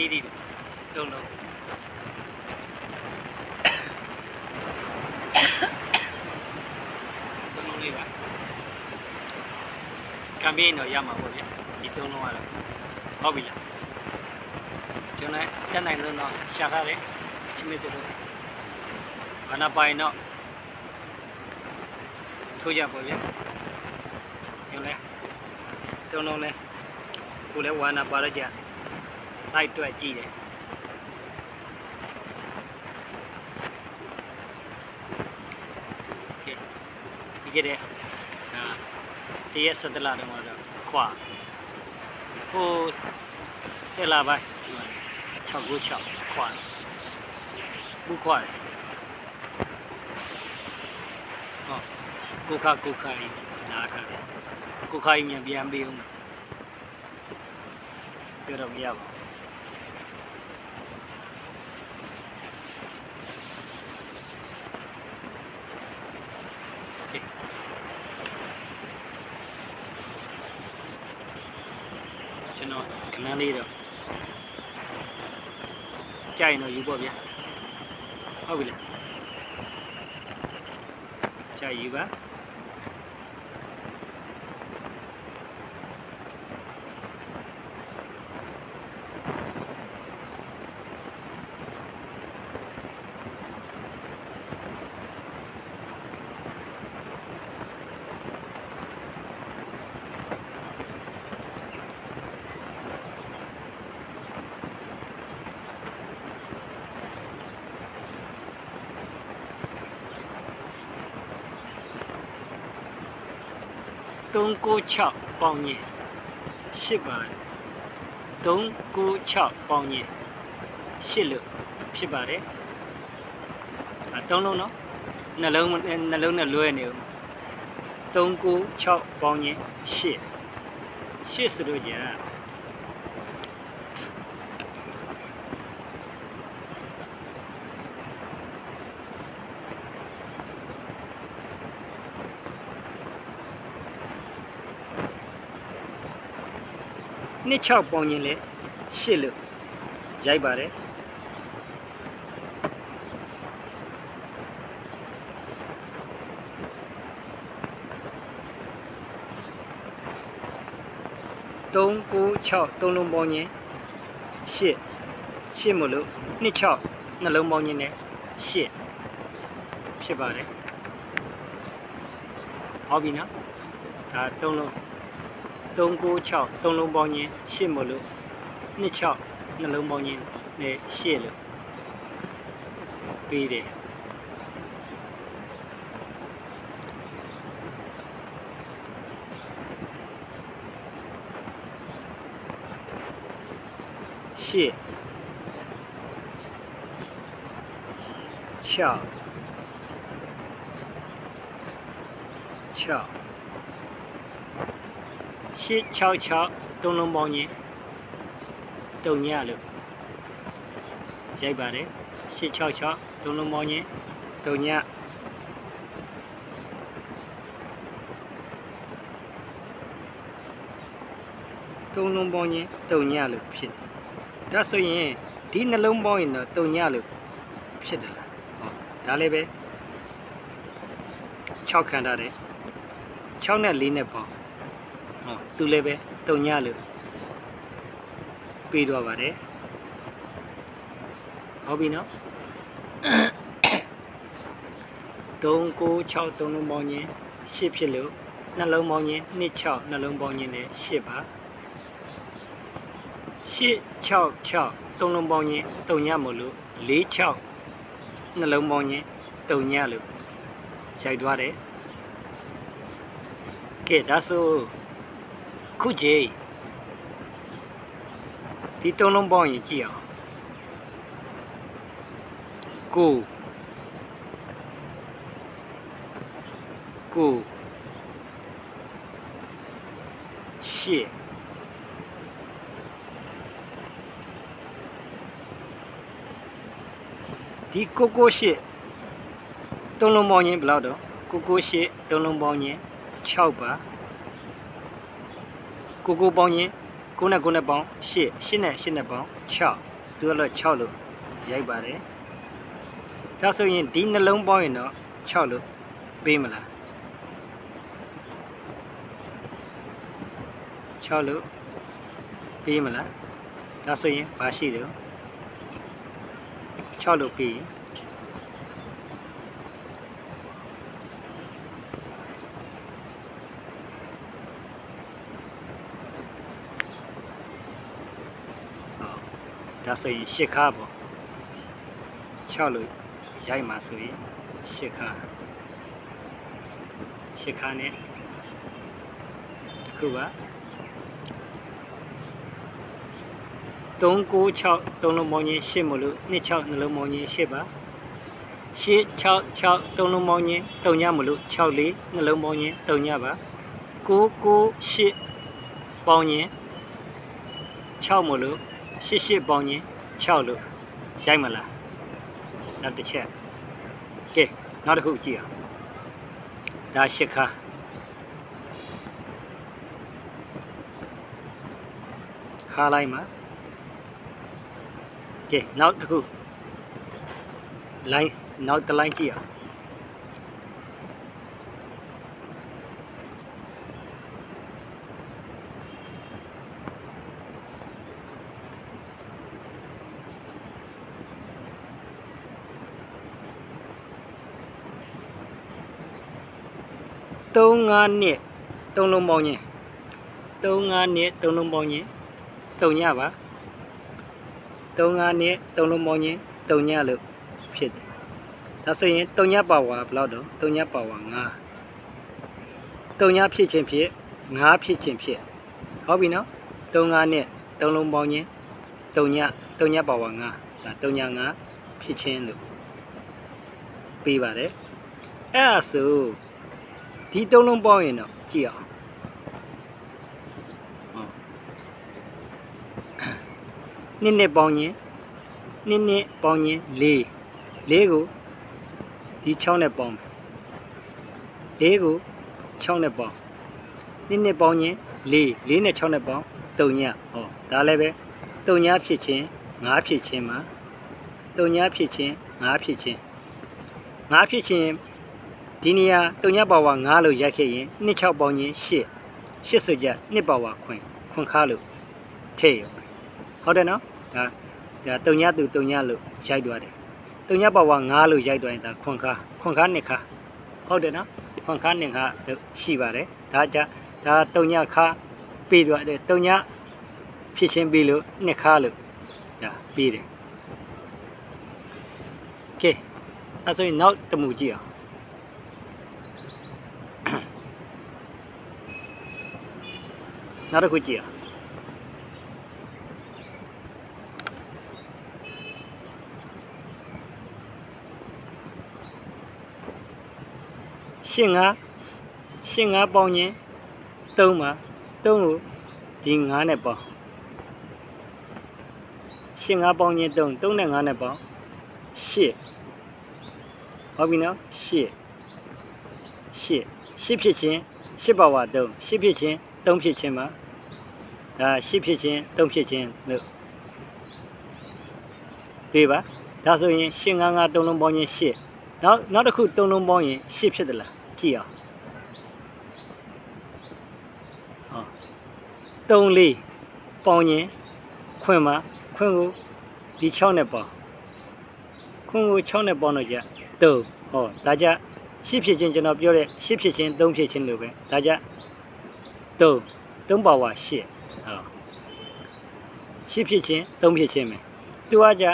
လေးတွေလုံးလုံးသုံးလုံးလေးပါကမ်ပိန်းတော့ရမှာပေါ့ဗျဒီသုံးလုံးကတော့ဟုတ်ပြီလားကျွန်တော်တက်နိုင်ဆုံးတော့ရှာထားတယ်ချင်းမစတို့ဘာနာပိုင်တော့ထိုးကြပေါ့ဗျရုံးလဲသုံးလုံးလဲကိုလည်းဝါနာပါရကြ လိုက်တွက်ကြည့်တယ်ကဲဒီကတဲ့ဒါတရက်စက်တလတော့တော့ခွာဟိုဆယ်လာပိုင်း696ခွာဘူးခွာတယ်ဟောကိုခကိုခကြီးနားထားတယ်ကိုခကြီးမြန်ပြန်ပေးအောင်ပြောတော့မရပါဘူးကျွန် တော်ခဏလေးတော့ကြိုက်ရင်တော့ယူပေါ့ဗျာဟုတ်ပြီလားကြိုက်ယူပါ 396ပေါင်းရင်8ပါတယ်396ပေါင်းရင်8လို့ဖြစ်ပါတယ်အသုံးလုံးနော်နှလုံးနှလုံးနဲ့လွဲနေဦး396ပေါင်းရင်8 8ဆိုတော့ကြာ နှစ်6ပေါင်းရင်လေ8လို့ရိုက်ပါတယ်3 9 6သုံးလုံးပေါင်းရင်8 8မလို့2 6နှလုံးပေါင်းရင်လည်း8ဖြစ်ပါတယ်ဟုတ်ပြီနော်ဒါသုံးလုံး 396သုံးလုံးပေါင်းရင်8မလို့26နှလုံးပေါင်းရင်လည်း8လို့ပြီးတယ်ရှစ်6 6 866သုံးလုံးပေါင်းရင်တုံညလို့ရိုက်ပါတယ်866သုံးလုံးပေါင်းရင်တုံညသုံးလုံးပေါင်းရင်တုံညလို့ဖြစ်တယ်ဒါဆိုရင်ဒီနှလုံးပေါင်းရင်တော့တုံညလို့ဖြစ်တယ်လားဟောဒါလည်းပဲ6ခန္ဓာတယ်6နဲ့4နဲ့ပေါင်း ဟောသူလည်းပဲတုံညလို့ပြီးတော့ပါတယ်ဟုတ်ပြီနော်3 9 6 3လုံးပေါင်းရင်10ဖြစ်လို့နှလုံးပေါင်းရင်2 6နှလုံးပေါင်းရင်လည်း10ပါ10 6 6 3လုံးပေါင်းရင်တုံညမို့လို့4 6နှလုံးပေါင်းရင်တုံညလို့ရိုက်သွားတယ်ကဲဒါဆို ခုကြီးဒီသုံးလုံးပေါင်းရင်ကြည့်အောင်ကိုကိုရှစ်ဒီကိုကိုရှစ်သုံးလုံးပေါင်းရင်ဘယ်လောက်တော့ကိုကိုရှစ်သုံးလုံးပေါင်းရင်6ပါ ကိုကိုပေါင်းရင်9နဲ့9နဲ့ပေါင်း8 8နဲ့8နဲ့ပေါင်း6သူကတော့6လို့ရိုက်ပါတယ်ဒါဆိုရင်ဒီနှလုံးပေါင်းရင်တော့6လို့ပေးမလား6လို့ပေးမလားဒါဆိုရင်ဘာရှိတယ်6လို့ပေးရင် ဒါဆိုရင်ရှစ်ခါပေါ့6လို့ရိုက်မှာဆိုရင်ရှစ်ခါရှစ်ခါနဲ့တစ်ခုပါ396သုံးလုံးပေါင်းချင်း8မလို့26နှလုံးပေါင်းချင်း8ပါ866သုံးလုံးပေါင်းချင်း3ညမလို့64နှလုံးပေါင်းချင်း3ညပါ998ပေါင်းချင်း6မလို့ 88ပေါင်းချင်း6လို့ရိုက်မလားနောက်တစ်ချက်ကဲနောက်တစ်ခုကြည့်အောင်ဒါရှစ်ခါခါလိုက်မှာကဲနောက်တစ်ခု line နောက်တစ် line ကြည့်အောင် 3 5နှစ်သုံးလုံးပေါင်းချင်း3 5နှစ်သုံးလုံးပေါင်းချင်းတုံညပါ3 5နှစ်သုံးလုံးပေါင်းချင်းတုံညလို့ဖြစ်တယ်ဒါဆိုရင်တုံညပါဝါဘယ်လောက်တော့တုံညပါဝါ9တုံညဖြစ်ခြင်းဖြစ်9ဖြစ်ခြင်းဖြစ်ဟုတ်ပြီနော်3 5နှစ်သုံးလုံးပေါင်းချင်းတုံညတုံညပါဝါ9ဒါတုံည9ဖြစ်ခြင်းလို့ပြီးပါတယ်အဲ့ဒါဆို ဒီသုံးလုံးပေါင်းရင်တော့ကြည့်အောင်ဟုတ်နှစ်နှစ်ပေါင်းရင်နှစ်နှစ်ပေါင်းရင်၄၄ကိုဒီ6နဲ့ပေါင်းမယ်၄ကို6နဲ့ပေါင်းနှစ်နှစ်ပေါင်းရင်၄၄နဲ့6နဲ့ပေါင်း3ညဟောဒါလည်းပဲ3ညဖြစ်ချင်း5ဖြစ်ချင်းမှာ3ညဖြစ်ချင်း5ဖြစ်ချင်း5ဖြစ်ချင်း ဒီနေရာတုံညပါဝါ9လို့ရိုက်ခဲ့ရင်26ပေါင်းချင်း8 8ဆိုကြ2ပါဝါခွင်ခွန်ခါလို့ထည့်ရဟုတ်တယ်နော်ဒါဒါတုံညသူတုံညလို့ရိုက်သွားတယ်တုံညပါဝါ9လို့ရိုက်သွားရင်ဒါခွန်ခါခွန်ခါ2ခါဟုတ်တယ်နော်ခွန်ခါ2ခါလို့ရှိပါတယ်ဒါကြဒါတုံညခါပြီးသွားတယ်တုံညဖြစ်ချင်းပြီးလို့2ခါလို့ဒါပြီးတယ်ကဲအဲဆိုရင်နောက်တမှုကြည့်အောင် နောက်တစ်ခုကြည့်အောင်ရှင်းငါရှင်းငါပေါင်းရင်3မှာ3ကိုဒီ9နဲ့ပေါင်းရှင်းငါပေါင်းရင်3 3နဲ့9နဲ့ပေါင်း8ဟု တ်ပြီနော်8 8 8ဖြစ်ချင်း8ပါဝါ3 8ဖြစ်ချင်း3ဖြစ်ချင်းပါဒါ10ဖြစ်ချင်း3ဖြစ်ချင်းလို့ပြေးပါဒါဆိုရင်8 9 9 3လုံးပေါင်းရင်8နောက်နောက်တစ်ခု3လုံးပေါင်းရင်8ဖြစ်တယ်လားကြည့်အောင်ဟော3 4ပေါင်းရင်ခွင့်မှာခွင့်ကိုဒီ6နဲ့ပေါင်းခွင့်ကို6နဲ့ပေါင်းတော့ကြ3ဟောဒါကြ10ဖြစ်ချင်းကျွန်တော်ပြောတဲ့10ဖြစ်ချင်း3ဖြစ်ချင်းလို့ပဲဒါကြ 3 3ပါဝါ8ဟော10ဖြစ်ချင်း3ဖြစ်ချင်းပဲသူကကြ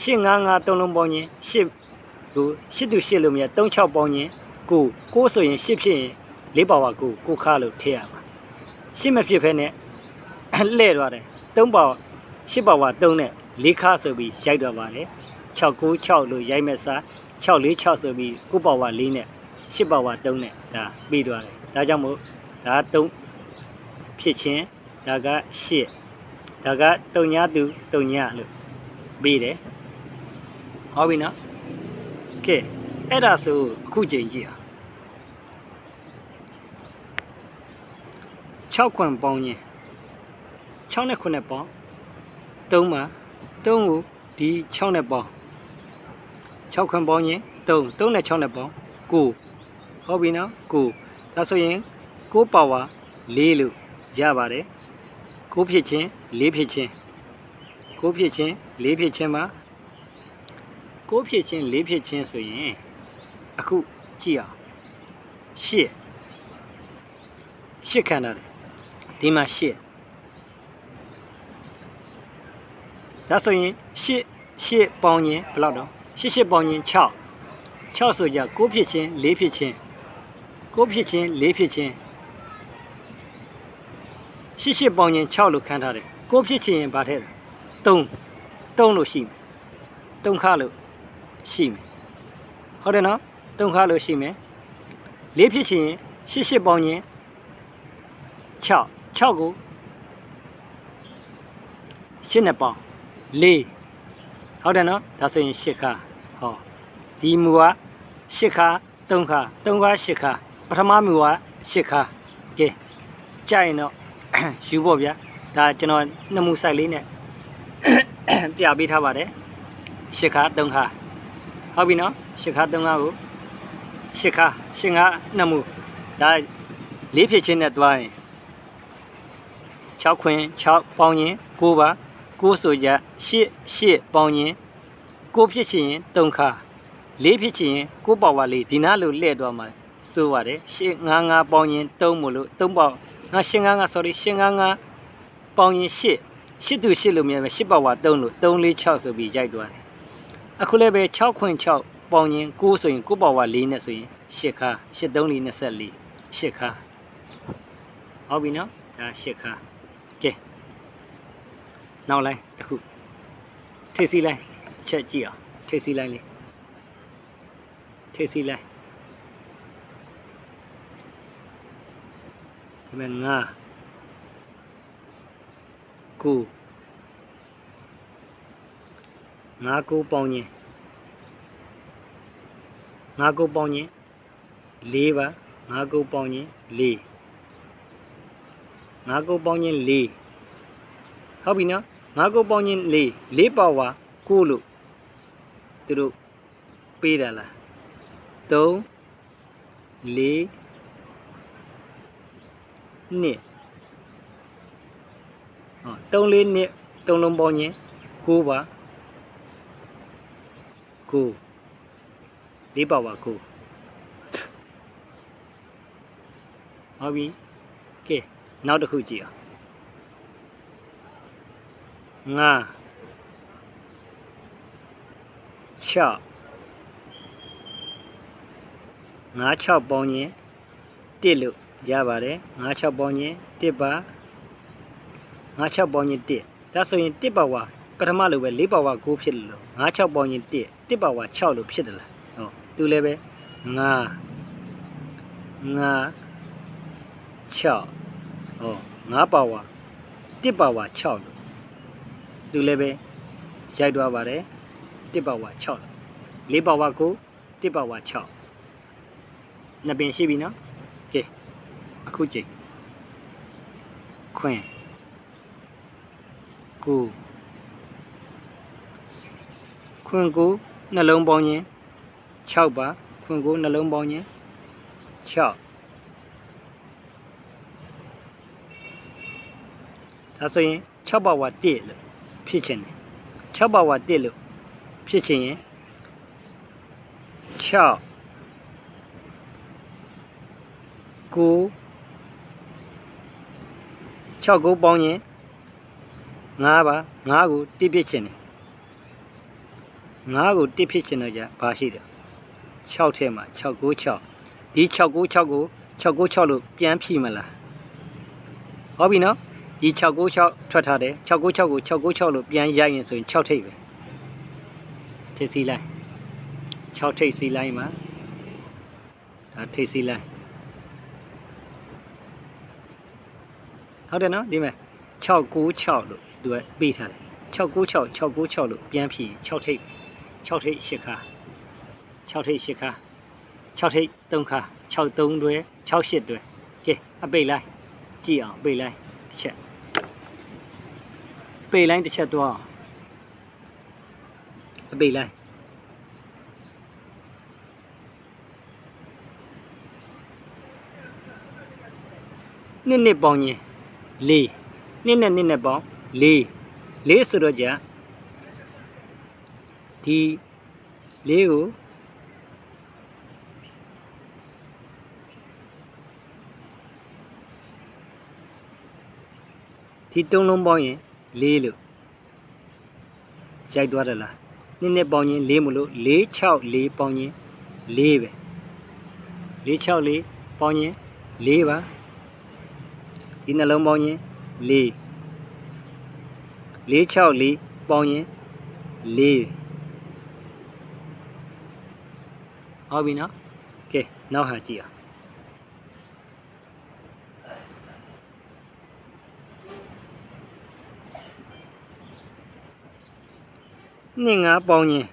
855 3လုံးပေါင်းချင်း10ကို10သူ10လို့မရ36ပေါင်းချင်း9 9ဆိုရင်10ဖြစ်ရင်4ပါဝါ9 9ခါလို့ထည့်ရမှာ10မဖြစ်ဖဲနဲ့လှဲ့သွားတယ်3ပါဝါ10ပါဝါ3နဲ့4ခါဆိုပြီးရိုက်တော့ပါတယ်696လို့ရိုက်မဲ့စား646ဆိုပြီး9ပါဝါ4နဲ့10ပါဝါ3နဲ့ဒါပြီးသွားတယ်ဒါကြောင့်မို့ဒါ3 ဖြစ်ချင်းဒါက8ဒါကတုံညာသူတုံညာလို့ပြီးတယ်ဟုတ်ပြီနော်ကဲအဲ့ဒါဆိုအခုချိန်ကြည့်အောင်6ခွန်ပေါင်းချင်း6နဲ့9နဲ့ပေါင်း3မှာ3ကိုဒီ6နဲ့ပေါင်း6ခွန်းပေါင်းရင်3 3နဲ့6နဲ့ပေါင်း9ဟုတ်ပြီနော်9ဒါဆိုရင်9ပါဝါ4လို့ ရပါတယ်9ဖြစ်ချင်း4ဖြစ်ချင်း9ဖြစ်ချင်း4ဖြစ်ချင်းမှာ9ဖြစ်ချင်း4ဖြစ်ချင်းဆိုရင်အခုကြည့်အောင်8 8ခန္ဓာတယ်ဒီမှာ8ဒါဆိုရင်8 8ပေါင်းရင်ဘယ်လောက်တော့8 8ပေါင်းရင်6 6ဆိုကြ9ဖြစ်ချင်း4ဖြစ်ချင်း9ဖြစ်ချင်း4ဖြစ်ချင်း 8 8ပေါင်းရင်6လို့ခန်းထားတယ်9ဖြစ်ချင်းရင်ဘာထည့်လဲ3 3လို့ရှိမယ်3ခါလို့ရှိမယ်ဟုတ်တယ်နော်3ခါလို့ရှိမယ်4ဖြစ်ချင်း8 8ပေါင်းရင်6 6ကို8နဲ့ပေါင်း4ဟုတ်တယ်နော်ဒါဆိုရင်8ခါဟောဒီမူက8ခါ3ခါ3ခါ8ခါပထမမူက8ခါကဲကြာရင်တော့ ယူဖို့ဗျာဒါကျွန်တော်နှစ်မူစိုက်လေးနဲ့ပြပေးထားပါတယ်8ခါ3ခါဟုတ်ပြီနော်8ခါ3ခါကို8ခါ8ခါနှစ်မူဒါလေးဖြစ်ချင်းနဲ့တွားရင်6ခွင်6ပေါင်းရင်9ပါ9ဆိုကြ8 8ပေါင်းရင်9ဖြစ်ချင်ရင်3ခါ4ဖြစ်ချင်ရင်9ပေါက်ပါလေးဒီနားလို့လှည့်သွားမှာဆိုပါတယ်8 9 9ပေါင်းရင်3မို့လို့3ပေါက် ငါ8 9 9 sorry 8 9 9ပေါင်းရင်8 8သူ8လို့မြင်မယ်8ပေါက်ပါ3လို့3 4 6ဆိုပြီးရိုက်သွားတယ်အခုလည်းပဲ6ခွင်6ပေါင်းရင်9ဆိုရင်9ပေါက်ပါ4နဲ့ဆိုရင်8ခါ8 3 4 24 8ခါဟုတ်ပြီနော်ဒါ8ခါကဲနောက်လိုက်တစ်ခုထိပ်စီလိုက်ချက်ကြည့်အောင်ထိပ်စီလိုက်လေထိပ်စီလိုက် ဒီမဲ့ငါကိုငါကိုပေါင်းရင်ငါကိုပေါင်းရင်၄ပါငါကိုပေါင်းရင်၄ငါကိုပေါင်းရင်၄ဟုတ်ပြီနော်ငါကိုပေါင်းရင်၄၄ပါဝါကိုလို့သူတို့ပေးတာလား3 4 နှစ်ဟော3 4နှစ်3လုံးပေါင်းရင်9ပါ9၄ပါဝါ9ဟုတ်ပြီကဲနောက်တစ်ခုကြည့်အောင်ငါ6ငါ6ပေါင်းရင်1လို့ ရပါတယ်ငါ6ပေါင်းရင်1ပါငါ6ပေါင်းရင်1ဒါဆိုရင်1ပါဝါပထမလိုပဲ4ပါဝါ9ဖြစ်လို့ငါ6ပေါင်းရင်1 1ပါဝါ6လို့ဖြစ်တယ်လားဟောသူလည်းပဲငါငါ6ဟော9ပါဝါ1ပါဝါ6လို့သူလည်းပဲရိုက်သွားပါတယ်1ပါဝါ6လို့4ပါဝါ9 1ပါဝါ6နှစ်ပင်ရှိပြီနော်ကဲ အခုချိန်ခွင်ကိုခွင်ကိုနှလုံးပေါင်းရင်6ပါခွင်ကိုနှလုံးပေါင်းရင်6ဒါဆိုရင်6ပါဝါ1လို့ဖြစ်ချင်တယ်6ပါဝါ1လို့ဖြစ်ချင်ရင်6 9 6ကိုပေါင်းရင်9ပါ9ကို1ဖြစ်ချင်တယ်9ကို1ဖြစ်ချင်တော့じゃဘာရှိတယ်6ထဲမှာ6 9 6ဒီ6 9 6ကို6 9 6လို့ပြန်ဖြည့်မလားဟုတ်ပြီနော်ဒီ6 9 6ထွက်ထားတယ်6 9 6ကို6 9 6လို့ပြန်ရိုက်ရင်ဆိုရင်6ထိပ်ပဲထိပ်စီလိုက်6ထိပ်စီလိုက်မှာဒါထိပ်စီလိုက် ဟုတ်တယ်နော်ဒီမဲ့696လို့သူကပေးထားတယ်696 696လို့ပြန်ဖြည့်6ထိပ်6ထိပ်8ခါ6ထိပ်8ခါ6ထိပ်3ခါ6 3တွဲ6 8တွဲကဲအပိတ်လိုက်ကြည့်အောင်ပိတ်လိုက်တစ်ချက်ပိတ်လိုက်တစ်ချက်တော့အပိတ်လိုက်နှစ်နှစ်ပေါင်းရင် လေးနှစ်နဲ့နှစ်နဲ့ပေါင်းလေးလေးဆိုတော့じゃဒီလေးကိုဒီသုံးလုံးပေါင်းရင်လေးလို့ရိုက်သွားတယ်လားနှစ်နှစ်ပေါင်းရင်လေးမလို့4 6 4ပေါင်းရင်လေးပဲ4 6 4ပေါင်းရင်လေးပါ ဒီနှလုံးပေါင်းရင်လေး4 6 4ပေါင်းရင်လေးဟုတ်ပြီနော်ကဲနောက်ဟာကြည့်အောင်နှစ်ငါးပေါင်းရင်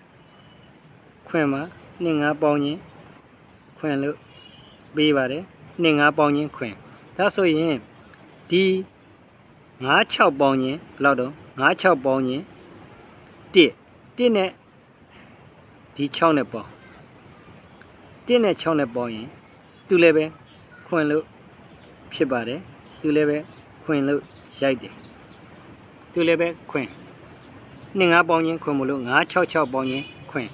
ခွင့်မှာနှစ်ငါးပေါင်းရင်ခွင့်လို့ပေးပါတယ်နှစ်ငါးပေါင်းရင်ခွင့်ဒါဆိုရင် ဒီ9 6ပေါင်းရင်ဘယ်လောက်တော့9 6ပေါင်းရင်1 1နဲ့ဒီ6နဲ့ပေါင်း1နဲ့6နဲ့ပေါင်းရင်သူလည်းပဲခွင့်လို့ဖြစ်ပါတယ်သူလည်းပဲခွင့်လို့ရိုက်တယ်သူလည်းပဲခွင့်နှစ်ငါးပေါင်းရင်ခွင့်မလို့9 6 6ပေါင်းရင်ခွင့်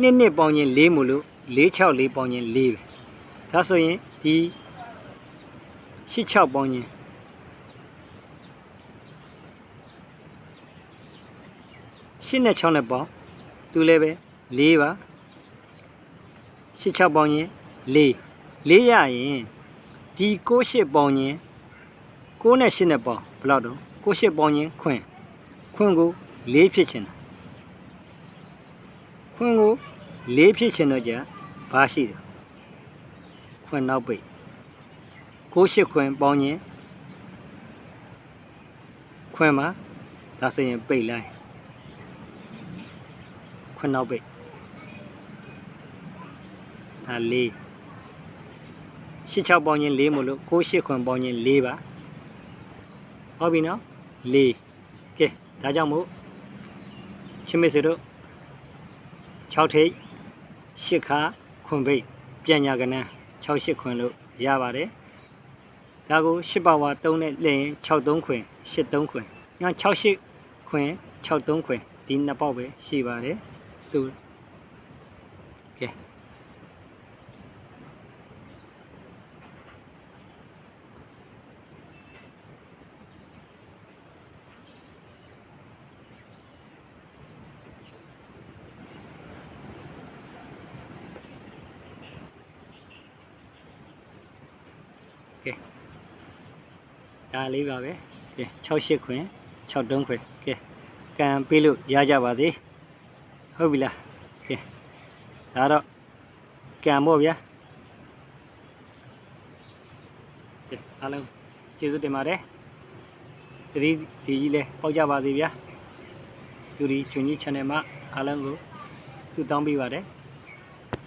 နှစ်နှစ်ပေါင်းရင်4မလို့4 6 4ပေါင်းရင်4ပဲဒါဆိုရင်ဒီ8 6ပေါင်းရင် ရှင်းနဲ့6နဲ့ပေါင်းသူလည်းပဲ၄ပါရှစ်6ပေါင်းရင်၄၄ရရင်ဒီ6 8ပေါင်းရင်6နဲ့8နဲ့ပေါင်းဘယ်လောက်တော့6 8ပေါင်းရင်ခွင့်ခွင့်ကို၄ဖြစ်ချင်တာခွင့်ကို၄ဖြစ်ချင်တော့じゃဘာရှိတယ်ခွင့်နောက်ပိတ်6 8ခွင့်ပေါင်းရင်ခွင့်မှာဒါဆိုရင်ပိတ်လိုက် ခွန်းနောက်ပိတ်ဒါ၄ရှစ်6ပေါင်းရင်၄မလို့6 8ခွန်းပေါင်းရင်၄ပါဟုတ်ပြီနော်၄ကဲဒါကြောင့်မို့ချင်းမေစေတို့6ထိပ်8ခါခွန်ပိတ်ပြန်ညာကနန်း6 8ခွန်းလို့ရပါတယ်ဒါကို10ပါဝါ3နဲ့လျင်6 3ခွင်8 3ခွင်ညာ6 8ခွင်6 3ခွင်ဒီနှစ်ပေါက်ပဲရှိပါတယ် ဆိုကဲကဲဒါလေးပါပဲကဲ6 8ခွင်6 3ခွင်ကဲကံပေးလို့ရကြပါစေ ဟုတ်ပြီလားကဲဒါတော့ကံပေါ့ဗျာကဲအားလုံးကျေးဇူးတင်ပါတယ်တတိဒီကြီးလဲပေါက်ကြပါစေဗျာသူဒီချွန်ကြီး channel မှာအားလုံးကိုဆုတောင်းပေးပါတယ်